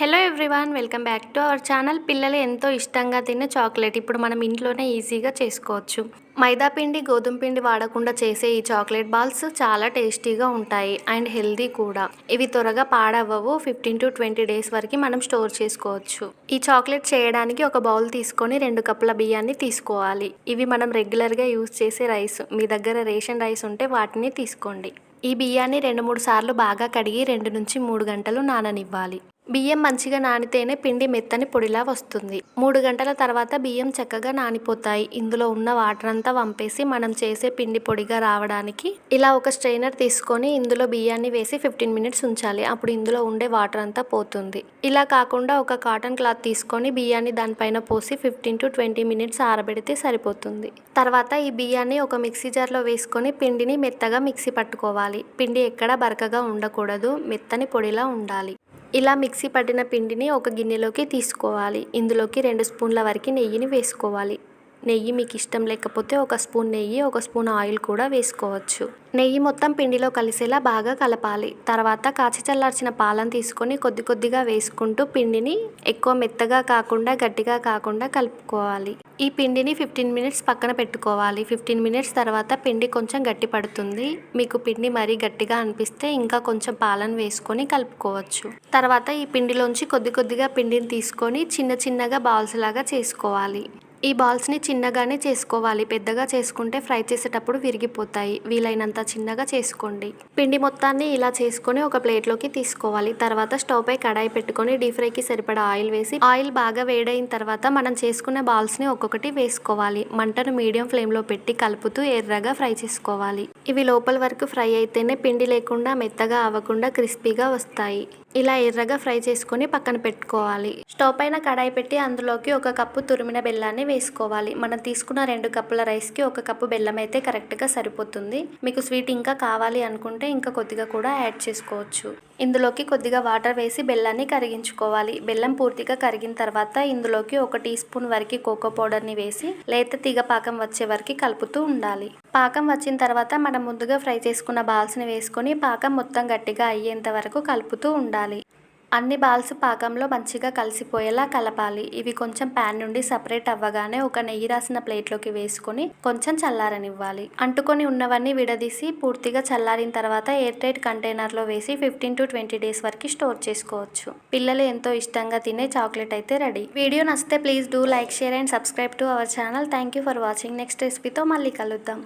Hello everyone welcome back to our channel పిల్లలు ఎంతో ఇష్టంగా తినే చాక్లెట్ ఇప్పుడు మనం ఇంట్లోనే ఈజీగా చేసుకోవచ్చు. మైదా పిండి గోధుమ పిండి వాడకుండా చేసే ఈ చాక్లెట్ బాల్స్ చాలా టేస్టీగా ఉంటాయి అండ్ హెల్దీ కూడా. ఇవి త్వరగా పాడవ్వవు ఫిఫ్టీన్ టు ట్వంటీ డేస్ వరకు మనం స్టోర్ చేసుకోవచ్చు. ఈ చాక్లెట్ చేయడానికి ఒక బౌల్ తీసుకొని రెండు కప్పుల బియ్యాన్ని తీసుకోవాలి. ఇవి మనం రెగ్యులర్గా యూజ్ చేసే రైస్ మీ దగ్గర రేషన్ రైస్ ఉంటే వాటిని తీసుకోండి. ఈ బియ్యాన్ని రెండు మూడు సార్లు బాగా కడిగి రెండు నుంచి మూడు గంటలు నాననివ్వాలి. బియ్యం మంచిగా నానితేనే పిండి మెత్తని పొడిలా వస్తుంది. మూడు గంటల తర్వాత బియ్యం చక్కగా నానిపోతాయి. ఇందులో ఉన్న వాటర్ అంతా వంపేసి మనం చేసే పిండి పొడిగా రావడానికి ఇలా ఒక స్ట్రైనర్ తీసుకొని ఇందులో బియ్యాన్ని వేసి ఫిఫ్టీన్ మినిట్స్ ఉంచాలి. అప్పుడు ఇందులో ఉండే వాటర్ అంతా పోతుంది. ఇలా కాకుండా ఒక కాటన్ క్లాత్ తీసుకొని బియ్యాన్ని దానిపైన పోసి ఫిఫ్టీన్ టు ట్వంటీ మినిట్స్ ఆరబెడితే సరిపోతుంది. తర్వాత ఈ బియ్యాన్ని ఒక మిక్సీ జార్లో వేసుకొని పిండిని మెత్తగా మిక్సీ పట్టుకోవాలి. పిండి ఎక్కడ బరకగా ఉండకూడదు. మెత్తని పొడిలా ఉండాలి. ఇలా మిక్సీ పట్టిన పిండిని ఒక గిన్నెలోకి తీసుకోవాలి. ఇందులోకి రెండు స్పూన్ల వరకు నెయ్యిని వేసుకోవాలి. నెయ్యి మీకు ఇష్టం లేకపోతే ఒక స్పూన్ నెయ్యి ఒక స్పూన్ ఆయిల్ కూడా వేసుకోవచ్చు. నెయ్యి మొత్తం పిండిలో కలిసేలా బాగా కలపాలి. తర్వాత కాచి చల్లార్చిన పాలను తీసుకొని కొద్ది కొద్దిగా వేసుకుంటూ పిండిని ఎక్కువ మెత్తగా కాకుండా గట్టిగా కాకుండా కలుపుకోవాలి. ఈ పిండిని ఫిఫ్టీన్ మినిట్స్ పక్కన పెట్టుకోవాలి. ఫిఫ్టీన్ మినిట్స్ తర్వాత పిండి కొంచెం గట్టి పడుతుంది. మీకు పిండి మరీ గట్టిగా అనిపిస్తే ఇంకా కొంచెం పాలను వేసుకొని కలుపుకోవచ్చు. తర్వాత ఈ పిండిలోంచి కొద్ది కొద్దిగా పిండిని తీసుకొని చిన్న చిన్నగా బాల్స్ లాగా చేసుకోవాలి. ఈ బాల్స్ని చిన్నగానే చేసుకోవాలి. పెద్దగా చేసుకుంటే ఫ్రై చేసేటప్పుడు విరిగిపోతాయి. వీలైనంత చిన్నగా చేసుకోండి. పిండి మొత్తాన్ని ఇలా చేసుకొని ఒక ప్లేట్లోకి తీసుకోవాలి. తర్వాత స్టవ్ పై కడాయి పెట్టుకొని డీప్ ఫ్రైకి సరిపడా ఆయిల్ వేసి ఆయిల్ బాగా వేడైన తర్వాత మనం చేసుకునే బాల్స్ని ఒక్కొక్కటి వేసుకోవాలి. మంటను మీడియం ఫ్లేమ్లో పెట్టి కలుపుతూ ఎర్రగా ఫ్రై చేసుకోవాలి. ఇవి లోపల వరకు ఫ్రై అయితేనే పిండి లేకుండా మెత్తగా అవ్వకుండా క్రిస్పీగా వస్తాయి. ఇలా ఎర్రగా ఫ్రై చేసుకొని పక్కన పెట్టుకోవాలి. స్టవ్ పైన కడాయి పెట్టి అందులోకి ఒక కప్పు తురిమిన బెల్లాన్ని వేసుకోవాలి. మనం తీసుకున్న రెండు కప్పుల రైస్కి ఒక కప్పు బెల్లం అయితే కరెక్ట్గా సరిపోతుంది. మీకు స్వీట్ ఇంకా కావాలి అనుకుంటే ఇంకా కొద్దిగా కూడా యాడ్ చేసుకోవచ్చు. ఇందులోకి కొద్దిగా వాటర్ వేసి బెల్లాన్ని కరిగించుకోవాలి. బెల్లం పూర్తిగా కరిగిన తర్వాత ఇందులోకి ఒక టీ స్పూన్ వరకు కోకో పౌడర్ని వేసి లేత తీగ పాకం వచ్చే వరకు కలుపుతూ ఉండాలి. పాకం వచ్చిన తర్వాత మనం ముందుగా ఫ్రై చేసుకున్న బాల్స్ని వేసుకొని పాకం మొత్తం గట్టిగా అయ్యేంత వరకు కలుపుతూ ఉండాలి. అన్ని బాల్స్ పాకంలో మంచిగా కలిసిపోయేలా కలపాలి. ఇవి కొంచెం ప్యాన్ నుండి సపరేట్ అవ్వగానే ఒక నెయ్యి రాసిన ప్లేట్లోకి వేసుకొని కొంచెం చల్లారనివ్వాలి. అంటుకొని ఉన్నవన్నీ విడదీసి పూర్తిగా చల్లారిన తర్వాత ఎయిర్ టైట్ కంటైనర్లో వేసి ఫిఫ్టీన్ టు ట్వంటీ డేస్ వరకు స్టోర్ చేసుకోవచ్చు. పిల్లలు ఎంతో ఇష్టంగా తినే చాక్లెట్ అయితే రెడీ. వీడియో నచ్చితే please do like share and subscribe to our channel. Thank you for watching. Next రెసిపీతో మళ్ళీ కలుద్దాం.